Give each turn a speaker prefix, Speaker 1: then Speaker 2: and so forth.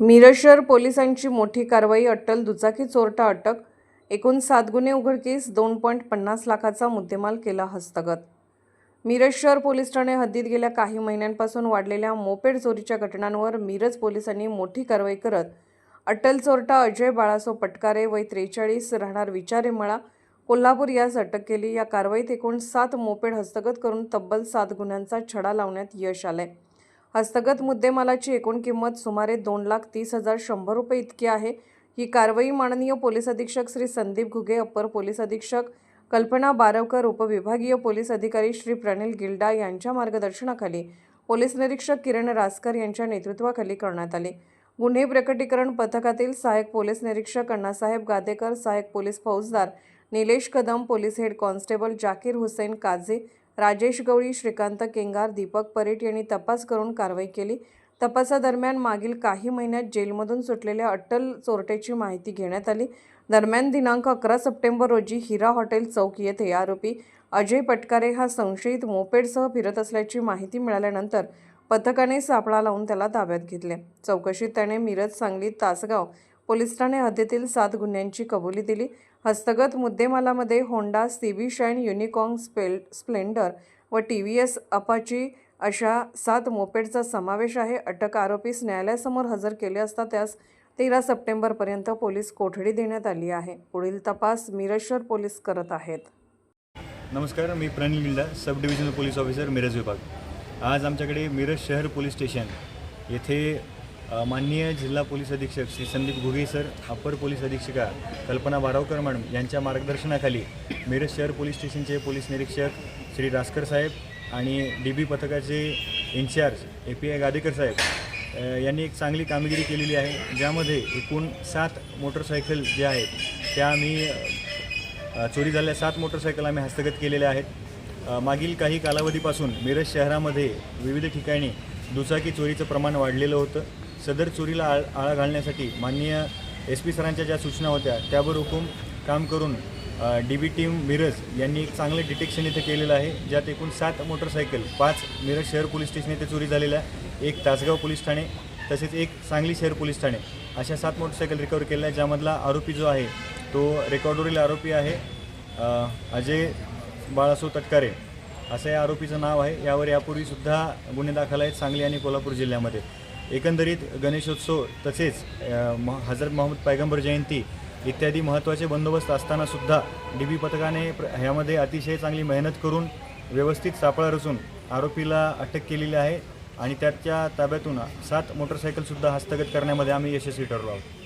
Speaker 1: मिरज शहर पोलिसांची मोठी कारवाई अट्टल दुचाकी चोरटा अटक एकूण सात गुन्हे उघडकीस दोन पॉईंट पन्नास लाखाचा मुद्देमाल केला हस्तगत. मिरज शहर पोलीस ठाणे हद्दीत गेल्या काही महिन्यांपासून वाढलेल्या मोपेड चोरीच्या घटनांवर मिरज पोलिसांनी मोठी कारवाई करत अटल चोरटा अजय बाळासो पटकारे वय त्रेचाळीस राहणार विचारे मळा कोल्हापूर यास अटक केली. या कारवाईत एकूण सात मोपेड हस्तगत करून तब्बल सात गुन्ह्यांचा छडा लावण्यात यश आलंय. हस्तगत मुद्देमालाची एकूण किंमत सुमारे दोन लाख तीस हजार शंभर रुपये इतकी आहे. ही कारवाई माननीय पोलीस अधीक्षक श्री संदीप घुगे अप्पर पोलीस अधीक्षक कल्पना बारवकर उपविभागीय पोलीस अधिकारी श्री प्रणिल गिल्डा यांच्या मार्गदर्शनाखाली पोलीस निरीक्षक किरण रासकर यांच्या नेतृत्वाखाली करण्यात आले. गुन्हे प्रकटीकरण पथकातील सहाय्यक पोलीस निरीक्षक अण्णासाहेब गादेकर सहाय्यक पोलीस फौजदार Nilesh Kadam police head constable Zakir Hussain Kaze Rajesh Gawli Shrikant Kengar Deepak Paret यांनी तपास करून कारवाई केली. तपासादरम्यान मागील काही महिन्यात जेलमधून सुटलेल्या अट्टल चोरट्याची माहिती घेण्यात आली. दरम्यान दिनांक अकरा सप्टेंबर रोजी हिरा हॉटेल चौक येथे आरोपी अजय पटकारे हा संशयित मोपेडसह फिरत असल्याची माहिती मिळाल्यानंतर पथकाने सापळा लावून त्याला ताब्यात घेतले. चौकशीत त्याने मिरज सांगली तासगाव पोलीस ठाणे हद्दीतील सात गुन्ह्यांची कबुली दिली. हस्तगत मुद्देमालामध्ये होंडा सीबी शाईन युनिकॉर्न स्पेल स्प्लेंडर व टी व्ही एस अपाची अशा सात मोपेडचा समावेश आहे. अटक आरोपीस न्यायालयासमोर हजर केले असता त्यास तेरा सप्टेंबरपर्यंत पोलीस कोठडी देण्यात आली आहे. पुढील तपास मिरजशर पोलीस करत आहेत.
Speaker 2: नमस्कार मी Pranil Gilda sub divisional police officer Miraj विभाग. आज आमच्याकडे मिरज शहर पोलीस स्टेशन येथे माननीय जिल्हा पोलीस अधीक्षक श्री संदीप घुगे सर अपर पोलीस अधीक्षिका कल्पना बारावकर मॅडम यांच्या मार्गदर्शनाखाली मिरज शहर पोलीस स्टेशनचे पोलीस निरीक्षक श्री रासकर साहेब आणि डी बी पथकाचे incharge A P I Gadekar साहेब यांनी एक चांगली कामगिरी केलेली आहे. ज्यामध्ये एकूण सात मोटरसायकल जे आहेत त्या आम्ही चोरी झालेल्या सात मोटरसायकल आम्ही हस्तगत केलेल्या आहेत. मागील काही कालावधीपासून मिरज शहरामध्ये विविध ठिकाणी दुचाकी चोरीचं प्रमाण वाढलेलं होतं. सदर चोरीला आळ आळा घालण्यासाठी माननीय एस पी सरांच्या ज्या सूचना होत्या त्यावर हुकूम काम करून डी बी टीम मिरज यांनी एक चांगलं डिटेक्शन इथं केलेलं आहे ज्यात एकूण सात मोटरसायकल पाच मिरज शहर पोलीस स्टेशन येथे चोरी झालेल्या आहे एक तासगाव पोलीस ठाणे तसेच एक सांगली शहर पोलीस ठाणे. अशा सात मोटरसायकल रिकवर केल्या आहेत ज्यामधला आरोपी जो आहे तो रेकॉर्डवरील आरोपी आहे अजय बाळासो तटकारे. असं या आरोपीचं नाव आहे यावर यापूर्वीसुद्धा गुन्हे दाखल आहेत सांगली आणि कोल्हापूर जिल्ह्यामध्ये. एकंदरीत गणेशोत्सव तसेच म हजरत मोहम्मद पैगंबर जयंती इत्यादी महत्त्वाचे बंदोबस्त असतानासुद्धा डी बी पथकाने प्र ह्यामध्ये अतिशय चांगली मेहनत करून व्यवस्थित सापळा रचून आरोपीला अटक केलेली आहे आणि त्याच्या ताब्यातून सात मोटरसायकलसुद्धा हस्तगत करण्यामध्ये आम्ही यशस्वी ठरलो आहोत.